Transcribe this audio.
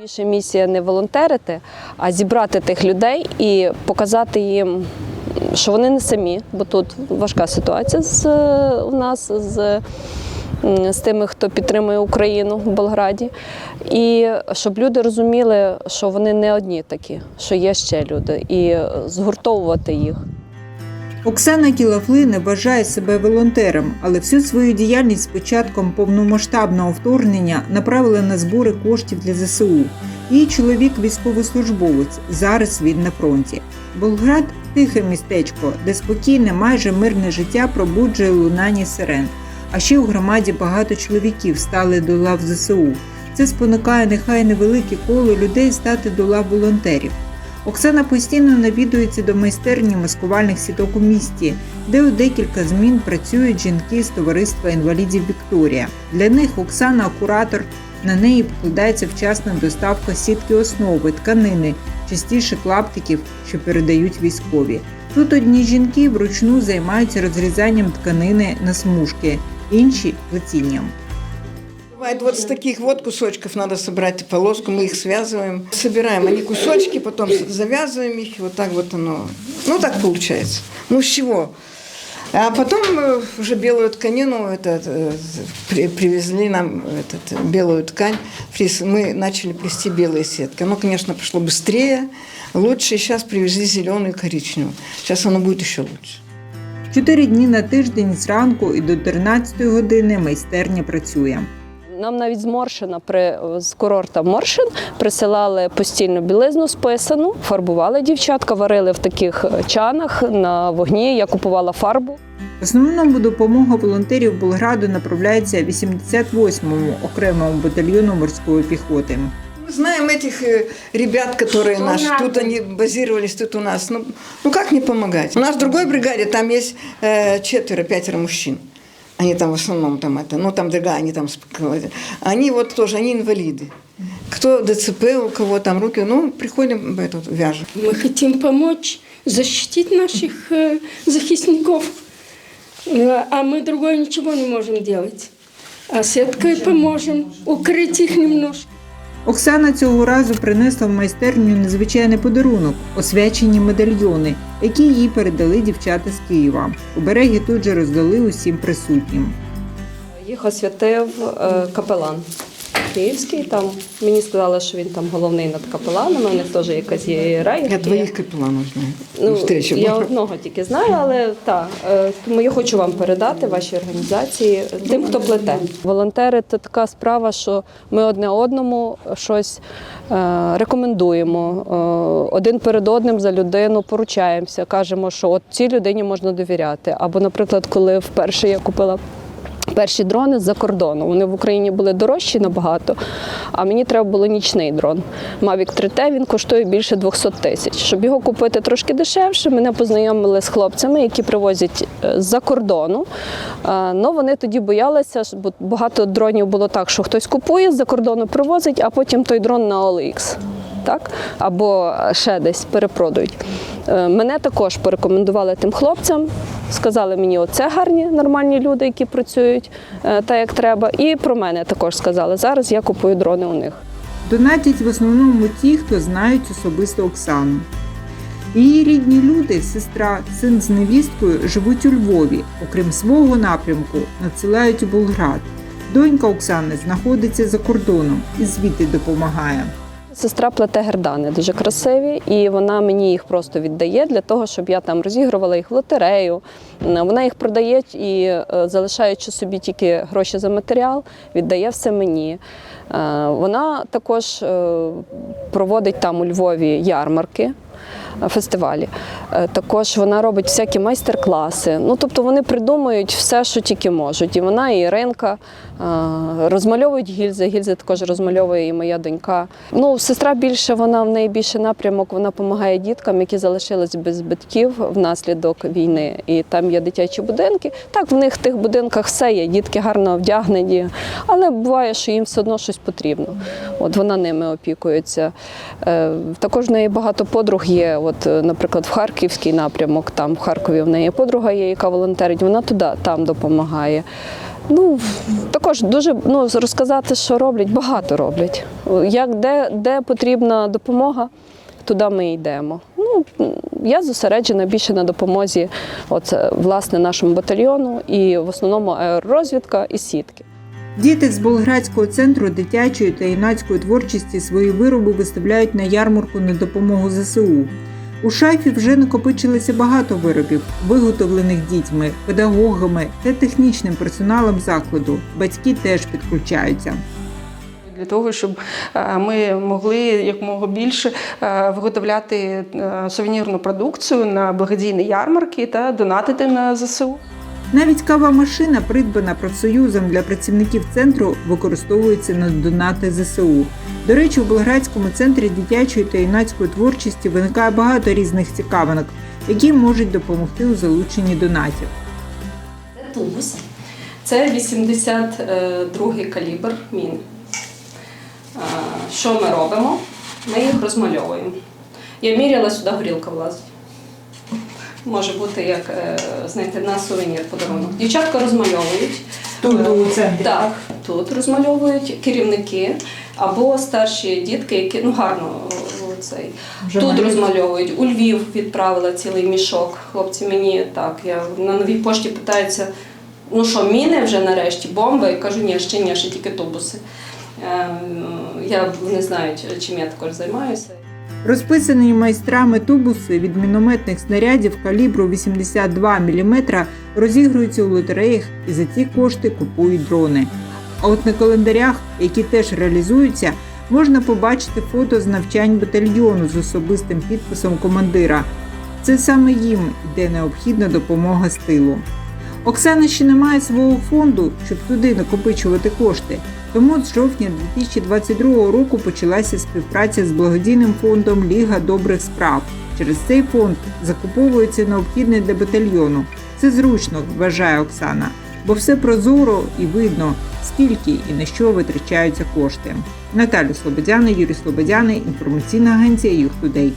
Більше місія не волонтерити, а зібрати тих людей і показати їм, що вони не самі, бо тут важка ситуація з, у нас з, з тими, хто підтримує Україну в Болграді. І щоб люди розуміли, що вони не одні такі, що є ще люди, і згуртовувати їх. Оксана Кілафли не вважає себе волонтером, але всю свою діяльність з початком повномасштабного вторгнення направила на збори коштів для ЗСУ. Її чоловік військовослужбовець. Зараз він на фронті. Болград тихе містечко, де спокійне, майже мирне життя пробуджує лунання сирен. А ще у громаді багато чоловіків стали до лав ЗСУ. Це спонукає нехай невелике коло людей стати до лав волонтерів. Оксана постійно навідується до майстерні маскувальних сіток у місті, де у декілька змін працюють жінки з товариства інвалідів Вікторія. Для них Оксана куратор. На неї покладається вчасна доставка сітки основи, тканини, частіше клаптиків, що передають військові. Тут одні жінки вручну займаються розрізанням тканини на смужки, інші плетінням. Бывает вот с таких вот кусочков надо собрать полоску, мы их связываем. Собираем они кусочки, потом завязываем их, и вот так вот оно. Ну, так получается. Ну, с чего? А потом э, уже белую тканину это, э, при- привезли нам этот, э, белую ткань. Фриз. Мы начали плести белые сетки. Оно, конечно, пошло быстрее, лучше. Сейчас привезли зеленую и коричневую. Сейчас оно будет еще лучше. Чотири дні на тиждень зранку і до 13 години майстерня працює. Нам навіть з Моршина при з курорта Моршин присилали постільну білизну списану, фарбували дівчатка, варили в таких е, чанах на вогні. Я купувала фарбу. В основному допомога волонтерів Болграду направляється 88-му окремому батальйону морської піхоти. Мы знаем этих э, ребят, которые наши, тут они базировались, тут у нас. Ну, ну как не помогать? У нас в другой бригаде там есть э, четверо, пятеро мужчин. Они там в основном там это, ну там другая, они там, сп- они вот тоже, они инвалиды. Кто ДЦП, у кого там руки, ну приходим, это, вот, вяжем. Мы хотим помочь защитить наших э, захисников, Э, а мы другое ничего не можем делать. А сеткой поможем укрыть их немножко. Оксана цього разу принесла в майстерню незвичайний подарунок освячені медальйони, які їй передали дівчата з Києва. Обереги тут же роздали усім присутнім. Їх освятив е, капелан київський. Там мені сказали, що він там головний над капеланами. У них теж якась є ієрархія. Я двоих капелланов знаю. Ну, я одного тільки знаю, але так. е, Тому я хочу вам передати вашій організації тим, хто плете. Волонтери це така справа, що ми одне одному щось е, рекомендуємо. е, Один перед одним за людину поручаємося, кажемо, що от цій людині можна довіряти. Або, наприклад, коли вперше я купила. Перші дрони з-за кордону. Вони в Україні були дорожчі набагато, а мені треба було нічний дрон. Mavic 3T він коштує більше 200 тисяч. Щоб його купити трошки дешевше, мене познайомили з хлопцями, які привозять е, з-за кордону. Е, Ну вони тоді боялися, бо багато дронів було так, що хтось купує з-за кордону, привозить, а потім той дрон на OLX. Так? Або ще десь перепродають. Е, Мене також порекомендували тим хлопцям. Сказали мені, оце гарні нормальні люди, які працюють е, так, як треба. І про мене також сказали. Зараз я купую дрони у них. Донатять в основному ті, хто знають особисто Оксану. Її рідні люди, сестра, син з невісткою живуть у Львові. Окрім свого напрямку, надсилають у Болград. Донька Оксани знаходиться за кордоном і звідти допомагає. Сестра плете гердани дуже красиві, і вона мені їх просто віддає для того, щоб я там розігрувала їх в лотерею. Вона їх продає і е, залишаючи собі тільки гроші за матеріал, віддає все мені. Е, Вона також е, проводить там у Львові ярмарки. Фестивалі. Е, Також вона робить всякі майстер-класи. Ну, тобто вони придумують все, що тільки можуть. І вона, і Іринка е, розмальовують гільзи. Гільзи також розмальовує і моя донька. Ну, сестра більше, вона в неї більше напрямок, вона допомагає діткам, які залишились без батьків внаслідок війни. І там є дитячі будинки. Так, в них в тих будинках все є, дітки гарно вдягнені, але буває, що їм все одно щось потрібно. От вона ними опікується. Е, Також в неї багато подруг є. От, е, наприклад, в Харківський напрямок, там в Харкові в неї подруга є, яка волонтерить, вона туди там допомагає. Ну, також дуже ну, розказати, що роблять, багато роблять. Як де, де потрібна допомога, туди ми йдемо. Ну, я зосереджена більше на допомозі от, власне, нашому батальйону і в основному аеророзвідка і сітки. Діти з Болградського центру дитячої та юнацької творчості свої вироби виставляють на ярмарку на допомогу ЗСУ. У шайфі вже накопичилося багато виробів, виготовлених дітьми, педагогами та технічним персоналом закладу. Батьки теж підключаються. Для того, щоб е, ми могли якомога більше е, виготовляти е, сувенірну продукцію на благодійні ярмарки та донатити на ЗСУ. Навіть кава машина, придбана профсоюзом для працівників центру, використовується на донати ЗСУ. До речі, у Болградському центрі дитячої та юнацької творчості виникає багато різних цікавинок, які можуть допомогти у залученні донатів. Це тубус. Це 82-й калібр мін. Що ми робимо? Ми їх розмальовуємо. Я міряла, сюди горілка влазить. Може бути як е, знаєте, на сувенір подарунок. Дівчатка розмальовують. Тут центрі, Так, тут розмальовують керівники або старші дітки, які ну гарно цей. Вже тут розмальовують. У Львів відправила цілий мішок. Хлопці мені так. Я на новій пошті питаються, ну що, міни вже нарешті, бомби? Я кажу, ні, ще ні, ще тільки тубуси. Е, Я не знаю, чим я також займаюся. Розписані майстрами тубуси від мінометних снарядів калібру 82 мм розігруються у лотереях і за ці кошти купують дрони. А от на календарях, які теж реалізуються, можна побачити фото з навчань батальйону з особистим підписом командира. Це саме їм йде необхідна допомога з тилу. Оксана ще не має свого фонду, щоб туди накопичувати кошти. Тому з жовтня 2022 року почалася співпраця з благодійним фондом Ліга добрих справ. Через цей фонд закуповується необхідне для батальйону. Це зручно, вважає Оксана, бо все прозоро і видно, скільки і на що витрачаються кошти. Наталя Слободяна, Юрій Слободяна, інформаційна агенція «Юхтудей».